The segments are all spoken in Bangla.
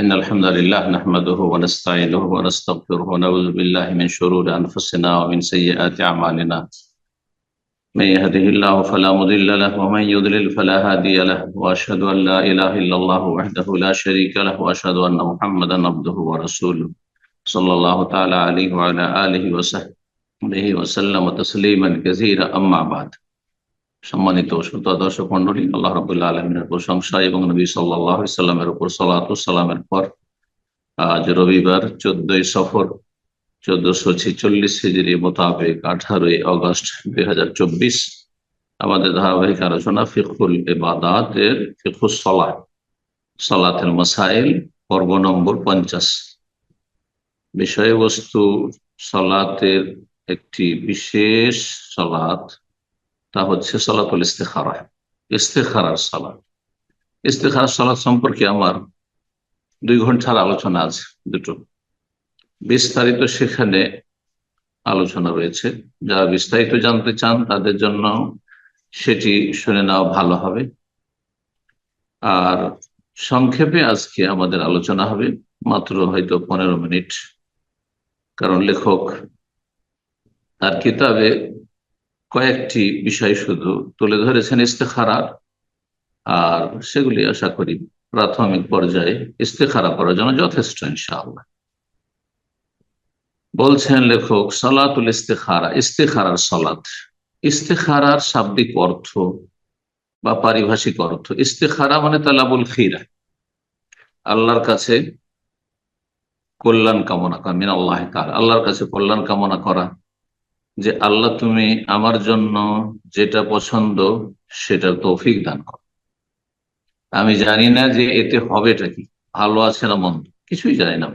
إن الحمد لله نحمده ونستعينه ونستغفره ونعوذ بالله من شرور أنفسنا ومن سيئات أعمالنا. من يهده الله فلا مضل له ومن يضلل فلا هادي له وأشهد أن لا إله إلا الله وحده لا شريك له وأشهد أن محمدا عبده ورسوله. صلى الله تعالى عليه وعلى آله وصحبه وسلم تسليما كثيرا. أما بعد. সম্মানিত শ্রোতা, দর্শক মন্ডলী আল্লাহ রবুল্লা আলমিনের প্রশংসা এবং নবী সাল্লাহ সাল্লামের উপর সালাতামের পর আজ রবিবার চোদ্দই সফর, চোদ্দশো ছেচল্লিশ হিজড়ি মোতাবেক আঠারোই অগস্ট দুই হাজার চব্বিশ আমাদের ধারাবাহিক আলোচনা ফিকুল এবাদাতের ফিকুল সলাহ সলাতের মাসাইল, পর্ব নম্বর পঞ্চাশ। বিষয়বস্তু সলাতের একটি বিশেষ সলাত তা হচ্ছে সলাতুল ইস্তেখারা ইস্তেখারার সালাদ ইস্তেখারার সালাদ সম্পর্কে আমার দুই ঘণ্টার আলোচনা আছে, দুটো। বিস্তারিত সেখানে আলোচনা রয়েছে। যারা বিস্তারিত জানতে চান, তাদের জন্য সেটি শুনে নেওয়া ভালো হবে। আর সংক্ষেপে আজকে আমাদের আলোচনা হবে, মাত্র হয়তো পনেরো মিনিট। কারণ লেখক তার কিতাবে কয়েকটি বিষয় শুধু তুলে ধরেছেন ইস্তেখারার, আর সেগুলি আশা করি প্রাথমিক পর্যায়ে ইস্তেখারা করার জন্য যথেষ্ট, ইনশাআল্লাহ। বলছেন লেখক, সলাতুল ইস্তেখারা, ইস্তেখারার সলাত। ইস্তেখারার শাব্দিক অর্থ বা পারিভাষিক অর্থ, ইস্তেখারা মানে তালাবুল খিরা। আল্লাহর কাছে কল্যাণ কামনা করা মিন আল্লাহ আল্লাহর কাছে কল্যাণ কামনা করা যে আল্লাহ তুমি আমার জন্য যেটা পছন্দ, সেটা তৌফিক দান কর। আমি জানি না যে এতে হবেটা কি, ভালো আছে না মন্দ, কিছুই জানি না।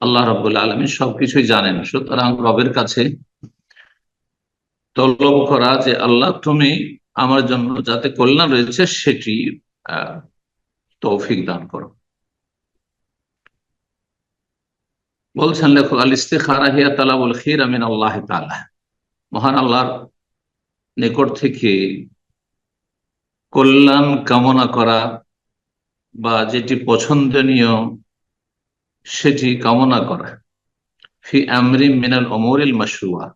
আল্লাহ রবুল্লা আলমী সবকিছুই জানেন। সুতরাং রবের কাছে তলব করা যে আল্লাহ তুমি আমার জন্য যাতে কল্যাণ রয়েছে, সেটি, আহ, তৌফিক দান করো। বলছেন লেখক আল ইস্তেখারা হিয়া তালাবুল খির আমিন আল্লাহ তালা মহান আল্লাহর নিকট থেকে কল্যাণ কামনা করা বা যেটি পছন্দনীয়, সেটি কামনা করা। ফি আমরি মিনাল অমরিল মাসরুয়া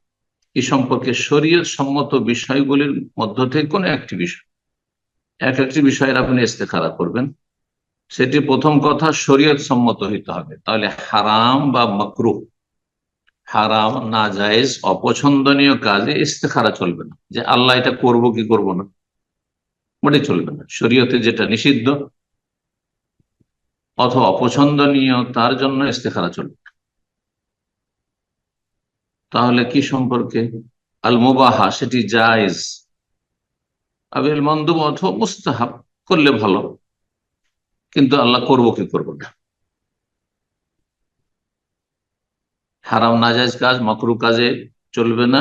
এ সম্পর্কে শরীর সম্মত বিষয়গুলির মধ্য থেকে কোনো একটি বিষয়। এক একটি বিষয়ের আপনি ইস্তেখারা করবেন। সেটি প্রথম কথা শরীয়ত সম্মত হইতে হবে। তাহলে হারাম বা মকরু। হারাম না জায়েজ অপছন্দনীয় কাজে ইস্তেখারা চলবে না। যে আল্লাহ এটা করব কি করব না মোটে চলবে না। শরীয়তে যেটা নিষিদ্ধ, অথবা অপছন্দনীয়, তার জন্য ইস্তেখারা চলবে তাহলে কি সম্পর্কে? আল মুবাহা সেটি জায়েজ। আবিল মন্দুব অথবা মুস্তাহাব, করলে ভালো। কিন্তু আল্লাহ করব কি করব না? হারাম নাজাজ কাজ, মকরু কাজে চলবে না।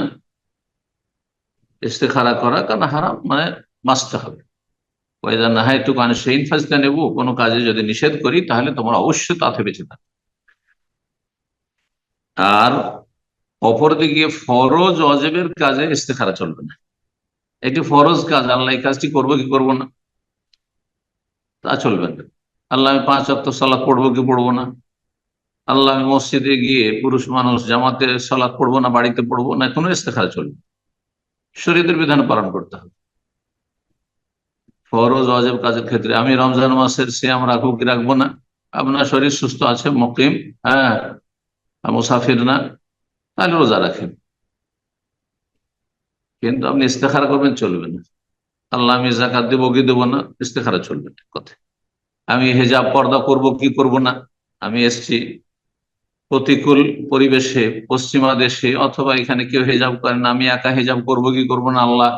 ইস্তেখারা করা, কারণ হারাম মানে বাঁচতে হবে। ওয়েদা না হয় একটু কানে সেইন ফাজতে নেব, কোনো কাজে যদি নিষেধ করি, তাহলে তোমার অবশ্যই তাতে বেঁচে থাকবে। আর অপরদিকে ফরজ, অজেবের কাজে ইস্তেখারা চলবে না। এটি ফরজ কাজ, আল্লাহ এই কাজটি করব কি করব না? তা চলবে না। আল্লাহ আমি পাঁচ অক্ট সালাদ পড়ব কি পড়ব না? আল্লাহ আমি মসজিদে গিয়ে পুরুষ মানুষ, জামাতে সালাদ পড়ব না, বাড়িতে পড়ব না, কোনো ইস্তেখারা চলবে শরীরের বিধান পালন করতে হবে। ফরজ অজেব কাজের ক্ষেত্রে আমি রমজান মাসের শ্যাম রাখব কি রাখব না? আপনার শরীর সুস্থ আছে, মকিম হ্যাঁ মুসাফির না, তাহলে রোজা রাখেন। কিন্তু আপনি ইস্তেখারা করবেন, চলবে না। আল্লাহ আমি জাকাত দেবো কি দেবো না, ইস্তেখারা চলবে না, কথা। আমি হেজাব পর্দা করব, কি করব না? আমি এসছি প্রতিকূল পরিবেশে, পশ্চিমা দেশে, অথবা এখানে কেউ হেজাব করে না, আমি একা হেজাব করব, কি করব না? আল্লাহ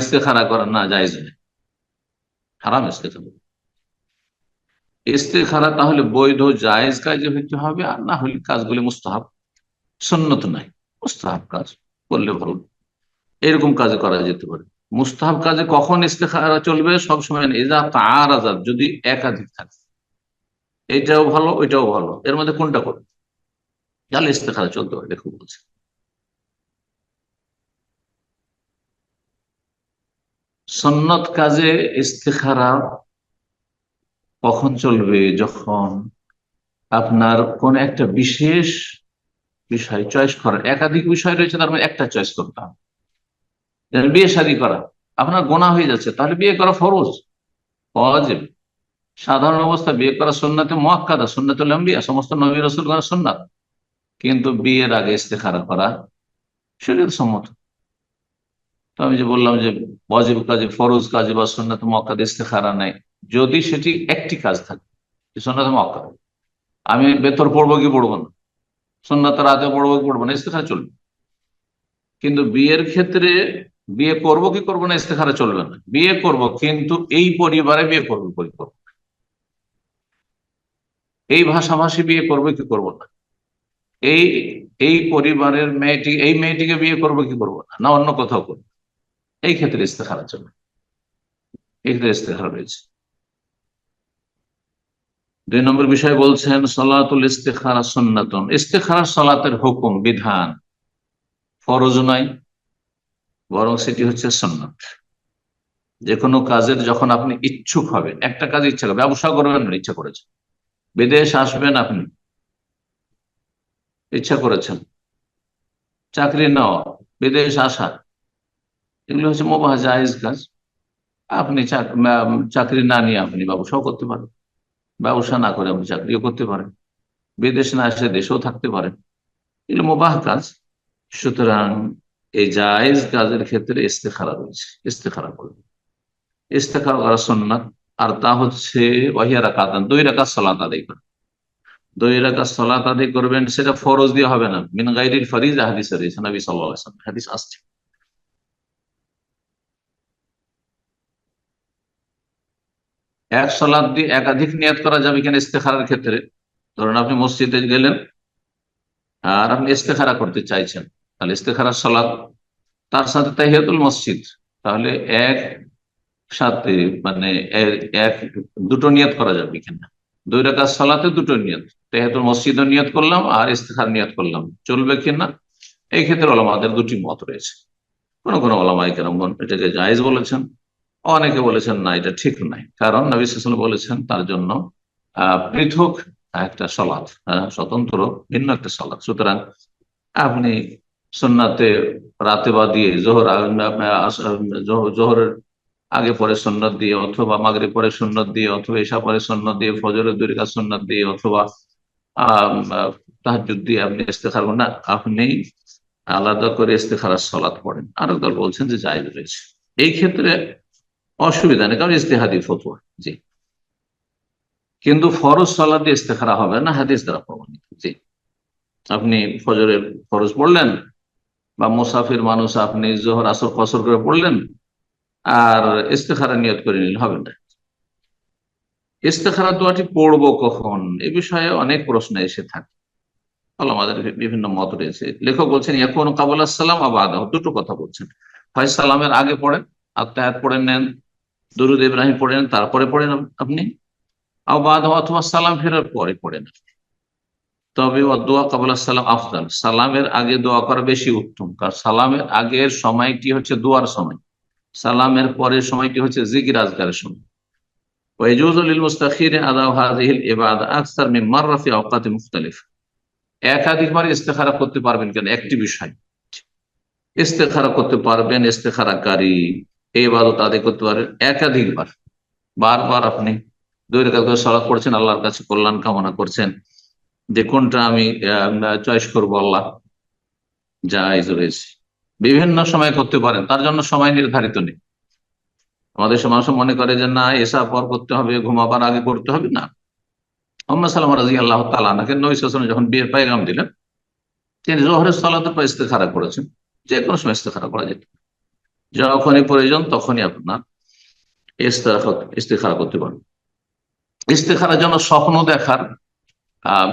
ইস্তেখারা করেন, না যায় হারাম ইস্তেখারা। ইস্তেখারা তাহলে বৈধ, জায়েজ কাজে হইতে হবে, আর না হলে কাজগুলি মুস্তাহাব। সন্নত নাই, মুস্তাহাব কাজ, করলে ভালো। এরকম কাজ করা যেতে পারে। মুস্তাহাব কাজে কখন ইস্তেখারা চলবে সবসময় এজা তার আজাদ যদি একাধিক থাকে। এটাও ভালো, ওইটাও ভালো। এর মধ্যে কোনটা করবে? তাহলে ইস্তেখারা চলতে পারে দেখো বলছে। সন্নত কাজে ইস্তেখারা কখন চলবে? যখন আপনার কোন একটা বিশেষ বিষয় চয়েস করার, একাধিক বিষয় রয়েছে, তার মধ্যে একটা চয়েস করতে হবে। বিয়ে শাদী করা। আপনার গোনা হয়ে যাচ্ছে, তাহলে বিয়ে করা ফরজ। অজেব সাধারণ অবস্থা, বিয়ে করা সন্ন্যাতে মহাক্কাদা সন্ন্যাতে লম্বিয়া সমস্ত নবী রসুল করা সন্ন্যাত কিন্তু বিয়ের আগে ইস্তেখারা করা শরীর সম্মত। তো আমি যে বললাম যে ওয়াজিব কাজে, ফরজ কাজে বা সন্ন্যত মক্কাদ ইস্তেখারা নেই। যদি সেটি একটি কাজ থাকে সন্ন্যত মক্কা আমি বেতর পড়ব কি পড়ব না? সন্ন্যত রাতে পড়ব কি পড়ব না? ইস্তেখারা চলবে। কিন্তু বিয়ের ক্ষেত্রে বিয়ে করব কি করব না, ইস্তেখারা চলবে না বিয়ে করব, কিন্তু এই পরিবারে বিয়ে করব বই করব। এই ভাষাভাষী বিয়ে করবে কি করব না? এই এই পরিবারের মেয়েটি, এই মেয়েটিকে বিয়ে করব কি করব না? না, অন্য কোথাও করব। এই ক্ষেত্রে ইস্তেখারা চলবে এই ক্ষেত্রে ইস্তেখারা রয়েছে। দুই নম্বর বিষয় বলছেন, সলাতুল ইস্তেখারা সন্ন্যাতন ইস্তেখারা সলাতের হুকুম, বিধান। ফরজ নয় বরং সেটি হচ্ছে সন্ন্যত যে কোনো কাজের যখন আপনি ইচ্ছুক হবেন, একটা কাজ ইচ্ছা করবেন, ব্যবসা করবেন না ইচ্ছা করেছেন। বিদেশ আসবেন আপনি, ইচ্ছা করেছেন। চাকরি নেওয়া বিদেশ আসা। এগুলো হচ্ছে মোবাহ জায়েজ কাজ। আপনি চাকরি না নিয়ে আপনি ব্যবসাও করতে পারেন। ব্যবসা না করে আপনি চাকরিও করতে পারেন। বিদেশ না এসে দেশেও থাকতে পারেন। এগুলো মোবাহ কাজ। সুতরাং এই জায়েজ কাজের ক্ষেত্রে ইস্তেখারা রয়েছে, ইস্তেখারা করবে। ইস্তেখারা করা সন্ন্যাত আর তা হচ্ছে ওয়াহিয়া রাকাতান দুই রাকাত সলাত আদায় করে। দুই রাকাত সলাত আদায় করবেন, সেটা ফরজ দিয়ে হবে না। মিন গাইরিল ফরিজ, হাদিস রয়েছে, নবী হাদিস আসছে। এক সলাদ দিয়ে একাধিক নিয়াত করা যাবে কিনা ইস্তেখারার ক্ষেত্রে? ধরুন আপনি মসজিদে গেলেন, আর আপনি ইস্তেখারা করতে চাইছেন। তাহলে ইস্তেখারার সলাদ তার সাথে তাহিয়াতুল মসজিদ, তাহলে এক সাথে মানে এক দুটো নিয়ত করা যাবে কিনা দুই রেখা সলাতে দুটো নিয়ত তেহাতুল মসজিদও নিয়ত করলাম আর ইস্তেখার নিয়ত করলাম। চলবে কিনা এই ক্ষেত্রে ওলামাদের দুটি মত রয়েছে। কোন কোন ওলামাই কেরম এটাকে জায়েজ বলেছেন, অনেকে বলেছেন, না, এটা ঠিক নাই কারণ নবী বলেছেন, তার জন্য পৃথক একটা সলাদ স্বতন্ত্র, ভিন্ন একটা সলাদ সুতরাং আপনি সন্নাতে রাতে বা দিয়ে জোহর জোহরের আগে পরে সন্ন্যত দিয়ে অথবা মাগরে পরে সন্ন্যত দিয়ে অথবা এসা পরে সন্ন্যত দিয়ে, ফজরের দুই রেখা সন্ন্যত দিয়ে অথবা তাহাজুদ দিয়ে আপনি ইস্তেখার না, আপনি আলাদা করে ইস্তেখারার সলাদ পড়েন। আরও দল বলছেন যে জায়গ রয়েছে। এই ক্ষেত্রে অসুবিধা নেই, কারণ ইস্তেহাদি ফতুয়া, জি। কিন্তু ফরজ সলাদ ইস্তেখারা হবে না, হাদিস দ্বারা প্রমাণিত, জি। আপনি ফজরের ফরজ পড়লেন বা মুসাফির মানুষ আপনি জোহর, আসর ফসর করে পড়লেন আর ইস্তেখারা নিয়ত করে নিলে হবে না। ইস্তেখারা দোয়াটি পড়ব কখন? এ বিষয়ে অনেক প্রশ্ন এসে থাকে। আমাদের বিভিন্ন মত রয়েছে। লেখক বলছেন এখন কাবুল আসসালাম আবাদ দুটো কথা বলছেন। হয় সালামের আগে পড়েন, আত্মায়াত পড়ে নেন, দুরুদ ইব্রাহিম পড়ে নেন, তারপরে পড়েন আপনি। আবাদ অথবা সালাম ফেরার পরে পড়েন তবে দোয়া কাবুল সালাম আফদাল সালামের আগে দোয়া করা বেশি উত্তম, কারণ সালামের আগের সময়টি হচ্ছে দোয়ার সময়। সালামের পরের সময়টি হচ্ছে জিকির আজগারের সময়। একাধিকবার করতে পারবেন কেন? একটি বিষয়। করতে পারবেন করতে একাধিকবার। বারবার আপনি দুই সলাপ করছেন আল্লাহর কাছে কল্যাণ কামনা করছেন। যে কোনটা আমি চয়েস করব, আল্লাহ যা রয়েছে। বিভিন্ন সময় করতে পারেন, তার জন্য সময় নির্ধারিত নেই। আমাদের সমাজ মনে করে যে, না এসা পর করতে হবে, ঘুমাবার আগে করতে হবে, না। মোহাম্মদ সাল্লাম রাজি আল্লাহ তালাকে নবী যখন বিয়ের পায়গাম দিলেন, তিনি জোহরের সলাতের পর ইস্তেখারা করেছেন। যে কোনো সময় ইস্তেখারা করা যেত যখনই প্রয়োজন তখনই আপনার ইস্তেখারা করতে পারেন। ইস্তেখারার জন্য স্বপ্ন দেখার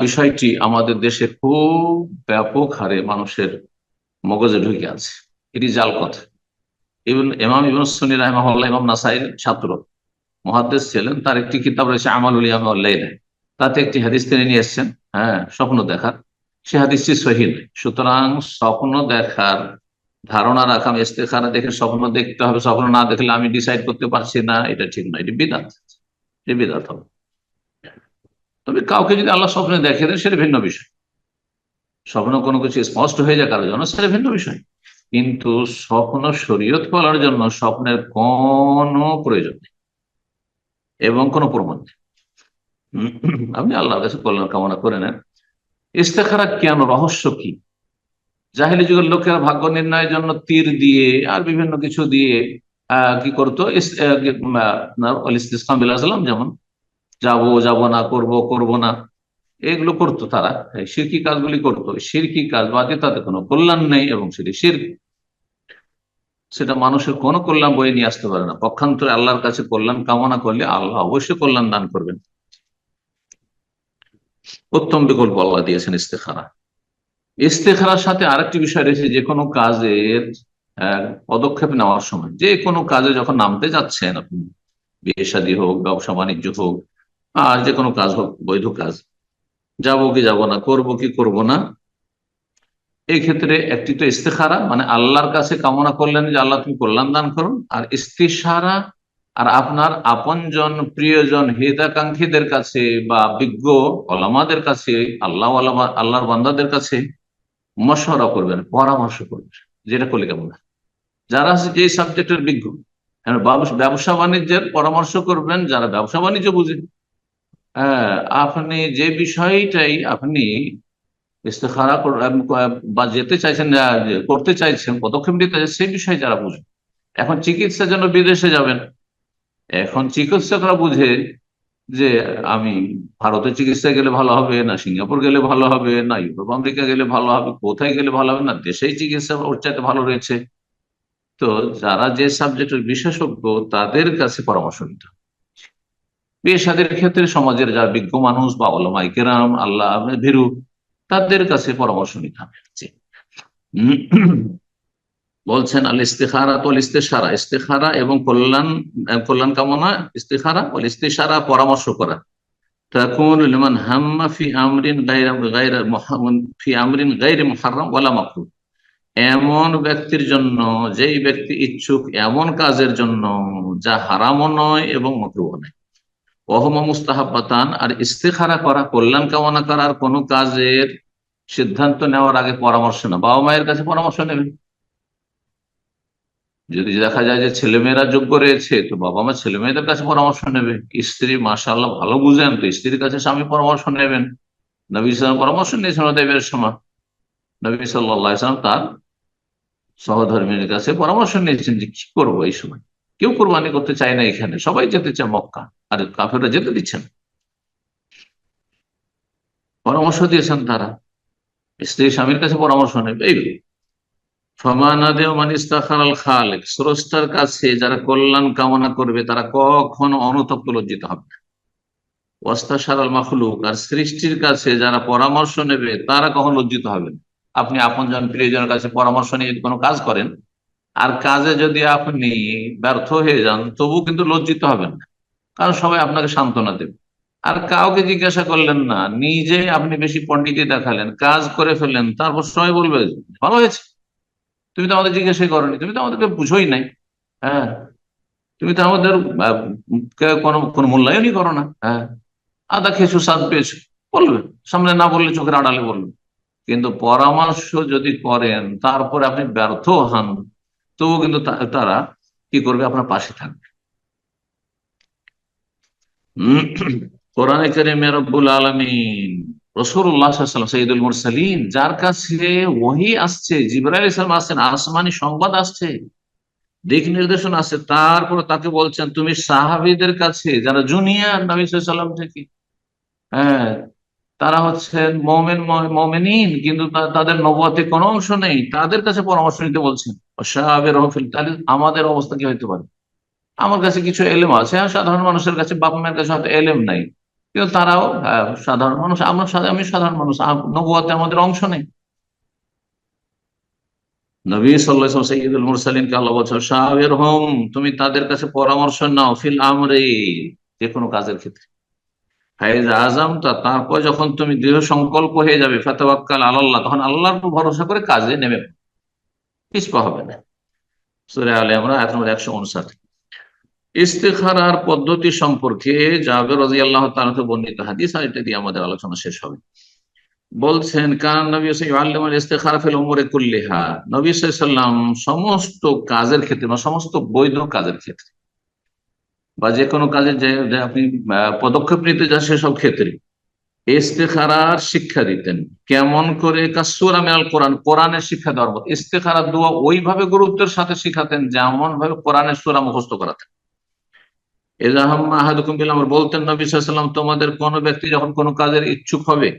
বিষয়টি আমাদের দেশে খুব ব্যাপক হারে মানুষের মগজে ঢুকে আছে। এটি জাল কথা। ইবন, ইমাম ইবন সুনি রাহমাহুল্লাহ, ইমাম নাসাইর ছাত্র মহাদ্দেশ ছিলেন। তার একটি কিতাব রয়েছে, আমালুল ইয়ামাল্লাইল তাতে একটি হাদিস তিনি নিয়ে এসছেন হ্যাঁ স্বপ্ন দেখার। সে হাদিসটি সহিল সুতরাং স্বপ্ন দেখার ধারণা রাখা আমি ইস্তেখারা দেখে স্বপ্ন দেখতে হবে। স্বপ্ন না দেখলে আমি ডিসাইড করতে পারছি না, এটা ঠিক না এটি বিদাত। এটি বিদাত হবে। তবে কাউকে যদি আল্লাহ স্বপ্নে দেখে দেন সেটা ভিন্ন বিষয়। স্বপ্ন কোনো কিছু স্পষ্ট হয়ে যায় কারোর জন্য সেটা ভিন্ন বিষয়। কিন্তু স্বপ্ন শরীয়ত বলার জন্য স্বপ্নের কোনো প্রয়োজন নেই এবং কোনো প্রমাণ নেই। আপনি আল্লাহর কাছে কল্যাণ কামনা করে নেন। ইস্তেখারা কেন রহস্য কি? জাহিলি যুগের লোকেরা ভাগ্য নির্ণয়ের জন্য তীর দিয়ে আর বিভিন্ন কিছু দিয়ে আহ কি করতো? ইস- আহ, কি, উম, আহ, আল ইসতিসকাম বিলাসালাম যেমন যাব যাব না, করব করব না। এগুলো করতো তারা। সিরকি কাজগুলি করতো। সিরকি কাজ বাদে তাতে কোনো কল্যাণ নেই এবং সেটি শির সেটা মানুষের কোনো কল্যাণ বয়ে নিয়ে আসতে পারে না। পক্ষান্তরে আল্লাহর কাছে কল্যাণ কামনা করলে আল্লাহ অবশ্যই কল্যাণ দান করবেন। উত্তম বিকল্প আল্লাহ দিয়েছেন ইস্তেখারা। ইস্তেখারার সাথে আরেকটি বিষয় রয়েছে, যে কোনো কাজের পদক্ষেপ নেওয়ার সময়। যে কোনো কাজে যখন নামতে যাচ্ছেন আপনি, বিয়ে শাদী হোক ব্যবসা বাণিজ্য হোক আর যে কোনো কাজ হোক, বৈধ কাজ। যাব কি যাব না, করব কি করব না, এই ক্ষেত্রে একটি তো ইস্তেখারা মানে আল্লাহর কাছে কামনা করলেন যে, আল্লাহ তুমি কল্যাণ দান করুন। আর ইস্তিসারা আর আপনার আপনজন, প্রিয়জন, হিতাকাঙ্ক্ষীদের কাছে বা বিজ্ঞ ওলামাদের কাছে, আল্লাহ আল্লাহর বান্দাদের কাছে মশওয়ারা করবেন, পরামর্শ করবেন, যেটা করলে কেমন যারা আছে যে সাবজেক্টের বিজ্ঞ ব্যবসা বাণিজ্যের পরামর্শ করবেন, যারা ব্যবসা বাণিজ্য বুঝেন হ্যাঁ আপনি যে বিষয়টাই আপনি ইস্তেখারা বা যেতে চাইছেন করতে চাইছেন, পদক্ষেপ নিতে সেই বিষয়ে যারা বুঝেন এখন চিকিৎসার জন্য বিদেশে যাবেন। এখন চিকিৎসকরা বুঝে যে আমি ভারতে চিকিৎসা গেলে ভালো হবে, না সিঙ্গাপুর গেলে ভালো হবে, না ইউরোপ, আমেরিকা গেলে ভালো হবে, কোথায় গেলে ভালো হবে, না দেশেই চিকিৎসা ওর চাইতে ভালো রয়েছে। তো যারা যে সাবজেক্টের বিশেষজ্ঞ, তাদের কাছে পরামর্শ নিতে। বিয়ে ক্ষেত্রে সমাজের যারা বিজ্ঞ মানুষ বা ওলামাই কেরাম, আল্লাহ ভীরু, তাদের কাছে পরামর্শ নিতে হবে। বলছেন আল ইস্তেখারা তো ইস্তেসারা ইস্তেখারা এবং কল্যাণ কল্যাণ কামনা, ইস্তেখারা ও ইস্তেসারা পরামর্শ করা। এমন ব্যক্তির জন্য, যেই ব্যক্তি ইচ্ছুক, এমন কাজের জন্য, যা হারামও নয় এবং মকরুহ নয়। ওহমা মুস্তাহাব্বাতান, আর ইস্তেখারা করা কল্যাণ কামনা করার কোন কাজের সিদ্ধান্ত নেওয়ার আগে পরামর্শ না বাবা মায়ের কাছে পরামর্শ নেবেন যদি দেখা যায় যে ছেলেমেয়েরা যোগ্য রয়েছে, তো বাবা মা ছেলে মেয়েদের কাছে পরামর্শ নেবে। স্ত্রী, মাশাআল্লাহ, ভালো বুঝেন তো, স্ত্রীর কাছে স্বামী পরামর্শ নেবেন। নবী ইসলাম পরামর্শ নিয়েছেন দেবের সময়। নবী সাল্লাহ ইসলাম তার সহধর্মীর কাছে পরামর্শ নিয়েছেন যে কি করব এই সময়? কেউ কোরবানি করতে চায় না এখানে। সবাই যেতে চায় মক্কা, আর কাফেররা যেতে দিচ্ছেন পরামর্শ দিয়েছেন তারা। স্ত্রী স্বামীর কাছে পরামর্শ নেবে এই স্রষ্টার কাছে যারা কল্যাণ কামনা করবে, তারা কখনো অনুতপ্ত লজ্জিত হবে না। ওয়াস্তাসারাল মাখলুক, আর সৃষ্টির কাছে যারা পরামর্শ নেবে, তারা কখন লজ্জিত হবেন আপনি আপনজন প্রিয়জনের কাছে পরামর্শ নিয়ে কোনো কাজ করেন আর কাজে যদি আপনি ব্যর্থ হয়ে যান, তবু কিন্তু লজ্জিত হবেন না। কারণ সবাই আপনাকে সান্ত্বনা দেবে। আর কাউকে জিজ্ঞাসা করলেন না, নিজে আপনি বেশি পণ্ডিতি দেখালেন, কাজ করে ফেললেন, তারপর সবাই বলবে, ভালো হয়েছে। তুমি তো আমাদের জিজ্ঞাসাই করনি, তুমি তো আমাদেরকে বুঝোই নাই। হ্যাঁ তুমি তো আমাদের কোনো মূল্যায়নই করো না। হ্যাঁ আদা খেয়েছো, স্বাদ পেয়েছ। বলবেন সামনে না বললে চোখের আড়ালে বলবেন কিন্তু পরামর্শ যদি করেন, তারপরে আপনি ব্যর্থ হন তবু কিন্তু তারা কি করবে? আপনার পাশে থাকবে। কোরআনে কারিমে রব্বুল আলামিন যার কাছে ওহি আসছে, জিবরাইল ইসলাম আসছেন, আসমানি সংবাদ আসছে, দিক নির্দেশন আছে তারপরে তাকে বলছেন, তুমি সাহাবিদের কাছে, যারা জুনিয়র নবী সাল্লাম থেকে হ্যাঁ তারা হচ্ছেন মোমেন মোমেনিন কিন্তু তাদের নবতে কোনো অংশ নেই। তাদের কাছে পরামর্শ নিতে বলছেন সাহাবের রহফিল তাহলে আমাদের অবস্থা কি হইতে পারে? আমার কাছে কিছু এলেম আছে সাধারণ মানুষের কাছে বাপ মায়ের কাছে হয়তো এলেম নাই। কিন্তু তারাও আহ, সাধারণ মানুষ আমরা আমি সাধারণ মানুষ নবুয়াতে আমাদের অংশ নেই। নবী সাল্লাহ সঈদুল মুরসালিনকে আল্লাহ বলছেন সাহের হোম তুমি তাদের কাছে পরামর্শ নাও ফিল আমরে যে কোনো কাজের ক্ষেত্রে। ফাইজ আজম তা তারপর যখন তুমি দৃঢ় সংকল্প হয়ে যাবে ফাতাবাক্কাল আল্লাহ তখন আল্লাহর ভরসা করে কাজে নেমে পিছপা হবে না। সুরে আলে আমরা এক নম্বর একশো উনষাট। ইস্তেখারার পদ্ধতি সম্পর্কে জাবের রাজি আল্লাহ তালাকে বর্ণিত হাদিস আর এটা দিয়ে আমাদের আলোচনা শেষ হবে। বলছেন কারণ নবী আল্লাহ ইস্তেখারা ফেল উমরে কুল্লিহা? নবী সাল্লাম সমস্ত কাজের ক্ষেত্রে বা সমস্ত বৈধ কাজের ক্ষেত্রে বা যে কোনো কাজে যে আপনি পদক্ষেপ নিতে যান সেসব ক্ষেত্রে। ইস্তেখারার শিক্ষা দিতেন। কেমন করে কাসুরা কোরআন, কোরআনের শিক্ষা দেওয়ার মতো। ইস্তেখারার দোয়া ওইভাবে গুরুত্বের সাথে শিখাতেন যেমন ভাবে কোরআনের সুরা মুখস্থ করাতেন। এজাহাম আহাদুকুম বিল আমর, বলতেন নবী সাল্লাম তোমাদের কোন ব্যক্তি যখন কোনো কাজের ইচ্ছুক হবে,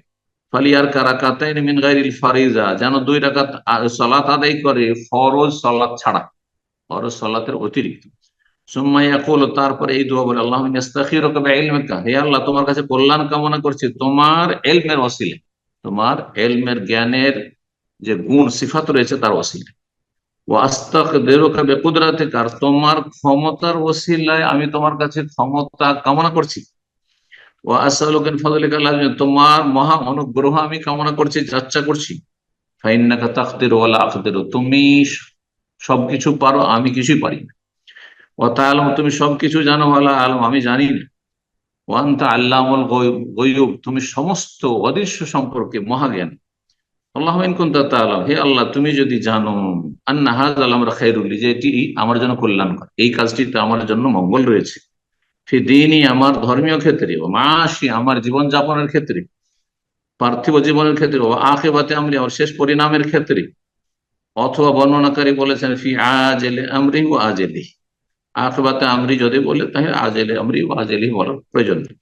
ফালিয়ার কারাকাতাইন মিন গাইরিল ফারিজা, যেন দুই রাকাত সালাত আদায় করে ফরজ সালাত ছাড়া। ফরজ সালাতের অতিরিক্ত। সুম্মা ইয়াকুল, তারপরে এই দোয়া বলে আল্লাহ বিইলমিকা। হে আল্লাহ, তোমার কাছে কল্যাণ কামনা করছি। তোমার এলমের ওসিলে তোমার এলমের জ্ঞানের যে গুণ, সিফাত রয়েছে তার ওসিলে ও আস্তাকদিরুকা বিকুদরাতিকা, আর তোমার ক্ষমতার ওসিলায় আমি তোমার কাছে ক্ষমতা কামনা করছি। ও আসালুকেন ফজলিকা আল্লাহ তোমার মহা অনুগ্রহ আমি কামনা করছি, যাচ্ছা করছি। ফাইন্নাকা তাকদির ওয়ালা আকদির তুমি সবকিছু পারো, আমি কিছুই পারি না। ও তাআলাম তুমি সবকিছু জানো, ওয়ালা আলম, আমি জানি না। ওয়ান্তা আল্লামুল গয়ুব, তুমি সমস্ত অদৃশ্য সম্পর্কে মহাজ্ঞান। আল্লাহ কুনতা তাআলাম, হে আল্লাহ, তুমি যদি জানো, আন্না হাযাল আমরা খায়রুল যে এটি আমার জন্য কল্যাণকর। এই কাজটিতে আমার জন্য মঙ্গল রয়েছে। ফি দিনই আমার ধর্মীয় ক্ষেত্রে, ও মাসি আমার জীবন যাপনের ক্ষেত্রে, পার্থিব জীবনের ক্ষেত্রে, ও আখেবাতে আমরি, আমার শেষ পরিণামের ক্ষেত্রে, অথবা বর্ণনাকারী বলেছেন, ফি আজেলে আমরি ও আজেলি। আখেবাতে আমরি যদি বলে, তাহলে আজেলে আমরি আজেলি বলার প্রয়োজন নেই।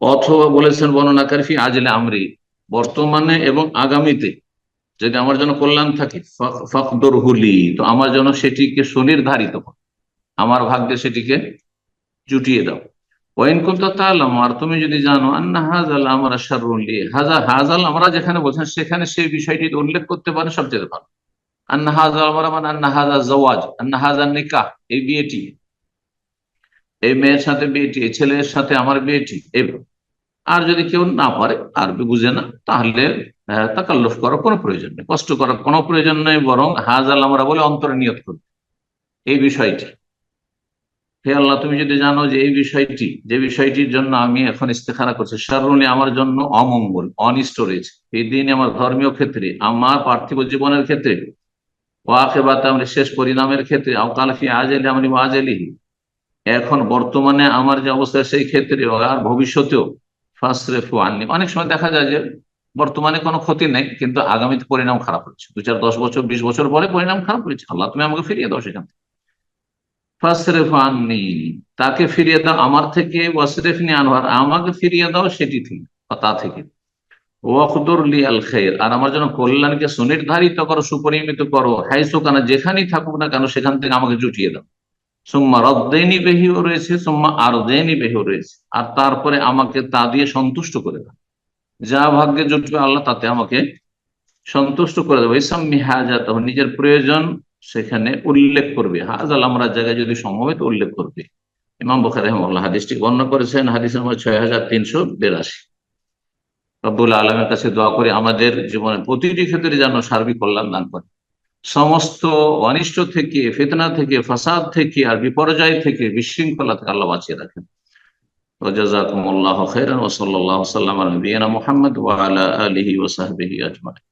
অথবা বলেছেন বর্ণনাকারী ফি আজেলে আমরি, বর্তমানে এবং আগামীতে। যদি আমার জন্য কল্যাণ থাকে ফকদর হুলি তো আমার জন্য সেটিকে সুনির্ধারিত করো। আমার ভাগ্যে সেটিকে জুটিয়ে দাও। ওয়াইন কুলতা তাআলাম, আর তুমি যদি জানো, আন্না হাজাল আমরা শাররুলি হাজা হাজাল আমরা যেখানে বলছেন, সেখানে সেই বিষয়টি উল্লেখ করতে পারে সবচেয়ে ভালো। আন্না হাজা জওয়াজ আন্না হাজা ছেলের সাথে আমার বিয়েটি আর যদি কেউ না পারে আরবি বুঝে না, তাহলে তাকাল্লুফ করার কোনো প্রয়োজন নেই। কষ্ট করার কোনো প্রয়োজন নেই, বরং হাজাল আমরা বলে অন্তরে নিয়ত করবে এই বিষয়টি। হে আল্লাহ, তুমি যদি জানো যে এই বিষয়টি, যে বিষয়টির জন্য আমি এখন ইস্তেখারা করছি সারুনি আমার জন্য অমঙ্গল, অনিষ্ট রয়েছে। এই দিন আমার ধর্মীয় ক্ষেত্রে, আমার পার্থিব জীবনের ক্ষেত্রে শেষ পরিণামের ক্ষেত্রে এখন বর্তমানে আমার যে অবস্থা, সেই ক্ষেত্রে আর ভবিষ্যতেও ফাসরেফু আননি। অনেক সময় দেখা যায় যে বর্তমানে কোনো ক্ষতি নেই, কিন্তু আগামীতে পরিণাম খারাপ হচ্ছে। দু চার দশ বছর, বিশ বছর পরে পরিণাম খারাপ হচ্ছে আল্লাহ তুমি আমাকে ফিরিয়ে দাও সেখান থেকে। ফাসরেফ আননি, তাকে ফিরিয়ে দাও। আমার থেকে ওয়াসরেফ নি আনহার আমাকে ফিরিয়ে দাও সেটি থেকে তা থেকে। ওয়াকুদুর লি আল খের আর আমার জন্য কল্যাণকে সুনির্ধারিত করো, সুপরিমিত করো। হাইসু কানা যেখানেই থাকুক না কেন, সেখান থেকে আমাকে জুটিয়ে দাও। সুম্মা রদ্দেনি বেহিও রয়েছে, সুম্মা আরদেনি বেহিও রয়েছে। আর তারপরে আমাকে তা দিয়ে সন্তুষ্ট করে দাও। যা ভাগ্যে জুটবে আল্লাহ, তাতে আমাকে সন্তুষ্ট করে দেবো। ইসাম্মি তখন নিজের প্রয়োজন সেখানে উল্লেখ করবে। হাজাল আমরা জায়গায় যদি সমবেত উল্লেখ করবে। ইমাম বখার রহমাল্লাহ হাদিসটি বর্ণনা করেছেন হাদিস নম্বর ছয় হাজার তিনশো বিরাশি। রব্বুল আলমের কাছে দোয়া করে আমাদের জীবনের প্রতিটি ক্ষেত্রে যেন সার্বিক কল্যাণ দান করে সমস্ত অনিষ্ট থেকে ফেতনা থেকে ফাসাদ থেকে আর বিপর্যয় থেকে বিশৃঙ্খলা থেকে আল্লাহ বাঁচিয়ে রাখেন وجزاكم الله خيرا وصلى الله وسلم على نبينا محمد وعلى اله وصحبه اجمعين